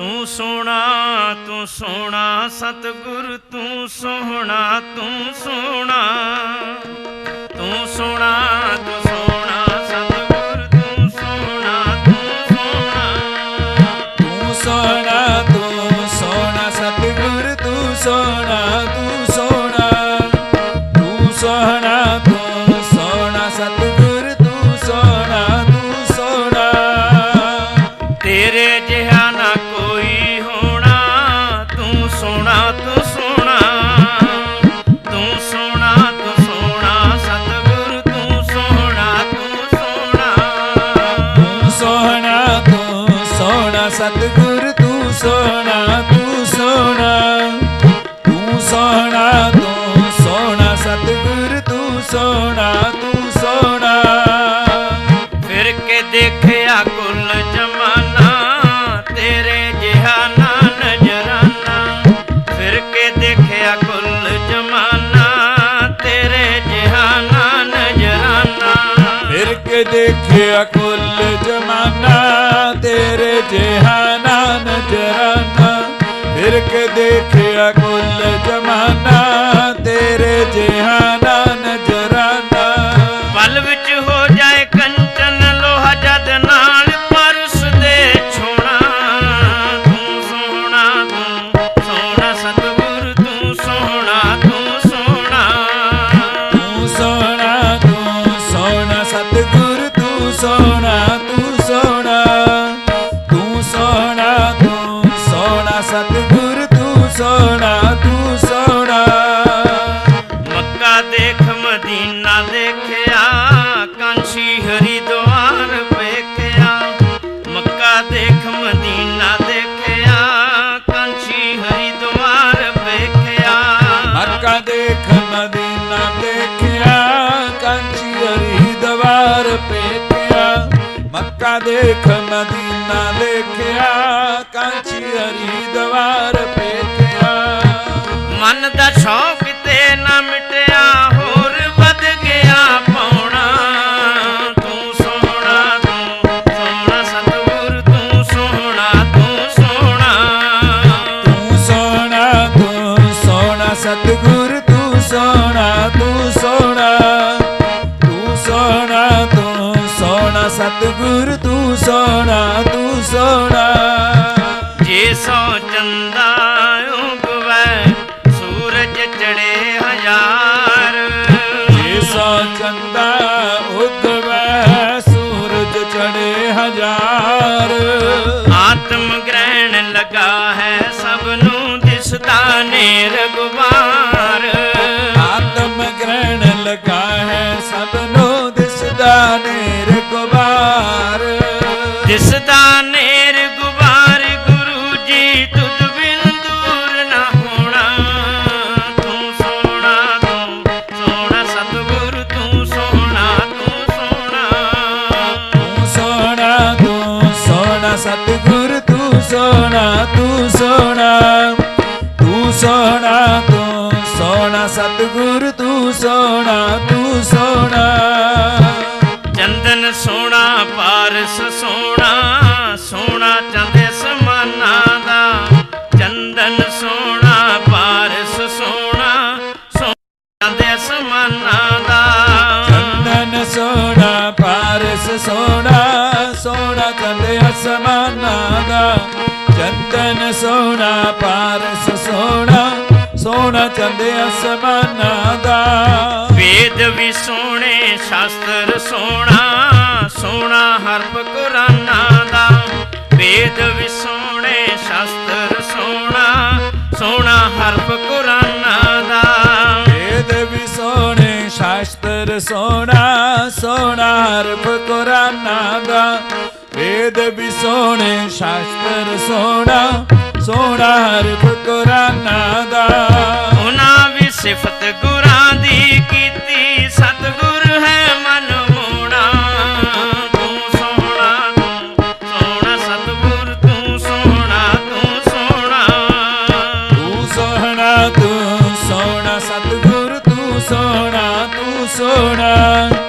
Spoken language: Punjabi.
ਤੂੰ ਸੋਹਣਾ ਤੂੰ ਸੋਹਣਾ ਸਤਿਗੁਰ ਤੂੰ ਸੋਹਣਾ ਤੂੰ ਸੋਹਣਾ ਤੂੰ ਸੋਹਣਾ ਤੂੰ ਸੋਹਣਾ ਸਤਿਗੁਰ ਤੂੰ ਸੋਹਣਾ ਤੂੰ ਸੋਹਣਾ ਤੂੰ ਸੋਹਣਾ ਤੂੰ ਸੋਹਣਾ ਸਤਿਗੁਰ ਤੂੰ ਸੋਹਣਾ ਤੂੰ ਸੋਹਣਾ ਤੂੰ ਸੋਹਣਾ ਤੂੰ ਸੋਹਣਾ ਸਤਿਗੁਰ ਤੂੰ ਸੋਹਣਾ ਤੂੰ ਸੋਹਣਾ ਤੇਰੇ ਜਿਹਾ ਸਤਿਗੁਰ ਤੂੰ ਸੋਹਣਾ ਤੂੰ ਸੋਹਣਾ ਤੂੰ ਸੋਹਣਾ ਤੂੰ ਸੋਹਣਾ ਸਤਿਗੁਰ ਤੂੰ ਸੋਹਣਾ ਤੂੰ ਸੋਹਣਾ। ਫਿਰ ਕੇ ਦੇਖਿਆ ਕੁੱਲ ਜਮਾਨਾ ਤੇਰੇ ਜਿਹਾ ਨਾ ਨਜ਼ਰਾਨਾ। ਫਿਰ ਕੇ ਦੇਖਿਆ ਕੁੱਲ ਜਮਾਨਾ ਤੇਰੇ ਜਿਹਾ ਨਾ ਨਜ਼ਰਾਨਾ। ਫਿਰ ਕੇ ਦੇਖਿਆ ਕੁੱਲ ਜਮਾਨਾ ਫਿਰ ਦੇਖਿਆ ਕੁੱਲ ਜਮਾਨਾ ਤੇਰੇ ਜਿਹਾ ਦੇਖ ਮਦੀਨਾ ਦੇਖਿਆ ਕਾਂਸ਼ੀ ਹਰਿਦੁਆਰ ਵੇਖਿਆ। ਮੱਕਾ ਦੇਖ ਮਦੀਨਾ ਦੇਖਿਆ ਕਾਂਸ਼ੀ ਹਰਿਦੁਆਰ ਵੇਖਿਆ। ਮੱਕਾ ਦੇਖ ਮਦੀਨਾ ਦੇਖਿਆ ਕਾਂਚੀ ਹਰਿਦਵਾਰ ਪੇਖਿਆ ਮੱਕਾ ਦੇਖ ਮਦੀਨਾ ਦੇਖਿਆ ਕਾਂਚੀ ਹਰਿਦਵਾਰ ਪੇਖਿਆ ਮਨ ਦਾ ਸ਼ੌਕ ਸਤਿਗੁਰ ਤੂੰ ਸੋਹਣਾ ਤੂੰ ਸੋਹਣਾ ਤੂੰ ਸੋਹਣਾ ਤੂੰ ਸੋਹਣਾ। ਸਤਿਗੁਰ ਤੂੰ ਸੋਹਣਾ ਤੂੰ ਸੋਹਣਾ। ਜੇ ਸੋ ਚੰਦਾ ਉਗਵੈ ਸੂਰਜ ਚੜੇ ਹਜ਼ਾਰ। ਜੇ ਸੋ ਚੰਦਾ ਉਗਵੈ ਸੂਰਜ ਚੜੇ ਹਜ਼ਾਰ। ਆਤਮ ਦਿਸਦਾ ਨੇਰ ਗੁਬਾਰ ਆਤਮ ਗ੍ਰਹਿਣ ਲਗਾ ਹੈ ਸਭ ਨੂੰ ਦਿਸਦਾ ਨੇਰ ਗੁਬਾਰ ਦਿਸਦਾ ਨੇਰ ਗੁਬਾਰ ਗੁਰੂ ਜੀ ਤੁਧ ਬਿਨ ਦੂਰ ਨਾ ਹੋਣਾ ਤੂੰ ਸੋਹਣਾ ਤੂੰ ਸੋਹਣਾ ਸਤਿਗੁਰ ਤੂੰ ਸੋਹਣਾ ਤੂੰ ਸੋਹਣਾ ਤੂੰ ਸੋਹਣਾ ਤੂੰ ਸੋਹਣਾ ਸਤਿਗੁਰ ਤੂੰ ਸੋਹਣਾ ਤੂੰ ਸੋਹਣਾ ਸੋਹਣਾ ਤੂੰ ਸੋਹਣਾ ਸਤਿਗੁਰ ਤੂੰ ਸੋਹਣਾ ਤੂੰ ਸੋਹਣਾ। ਚੰਦਨ ਸੋਹਣਾ ਪਾਰਸ ਸੋਹਣਾ ਸੋਹਣਾ ਚੰਦੇ ਸਮਾਨਾ ਦਾ। ਚੰਦਨ ਸੋਹਣਾ ਪਾਰਸ ਸੋਹਣਾ ਸੋਹਣਾ ਚੰਦੇ ਸਮਾਨਾ ਦਾ। ਚੰਦਨ ਸੋਹਣਾ ਪਾਰਸ ਸੋਹਣਾ। ਸੋਹਣਾ ਚੰਦੇ ਅਸਮਾਨਾਂ ਦਾ, ਚੰਦਨ ਸੋਹਣਾ, ਪਾਰਸ ਸੋਹਣਾ ਸੋਹਣਾ ਚੰਦੇ ਅਸਮਾਨਾਂ ਦਾ। ਵੇਦ ਵੀ ਸੋਹਣੇ, ਸ਼ਾਸਤਰ ਸੋਹਣਾ ਸੋਹਣਾ ਹਰਫ ਕੁਰਾਨਾ ਦਾ। ਵੇਦ ਵੀ ਸੋਹਣੇ, ਸ਼ਾਸਤਰ ਸੋਹਣਾ ਸੋਹਣਾ ਹਰਫ ਸ਼ਾਸਤਰ ਸੋਹਣਾ ਸੋਹਣਾ ਹਰਫ ਕੁਰਾਨਾਂ ਦਾ। ਵੇਦ ਵੀ ਸੋਹਣੇ, ਸ਼ਾਸਤਰ ਸੋਹਣਾ ਸੋਹਣਾ ਹਰਫ ਕੁਰਾਨਾਂ ਦਾ। ਉਹਨਾਂ ਵੀ ਸਿਫਤ ਤੂੰ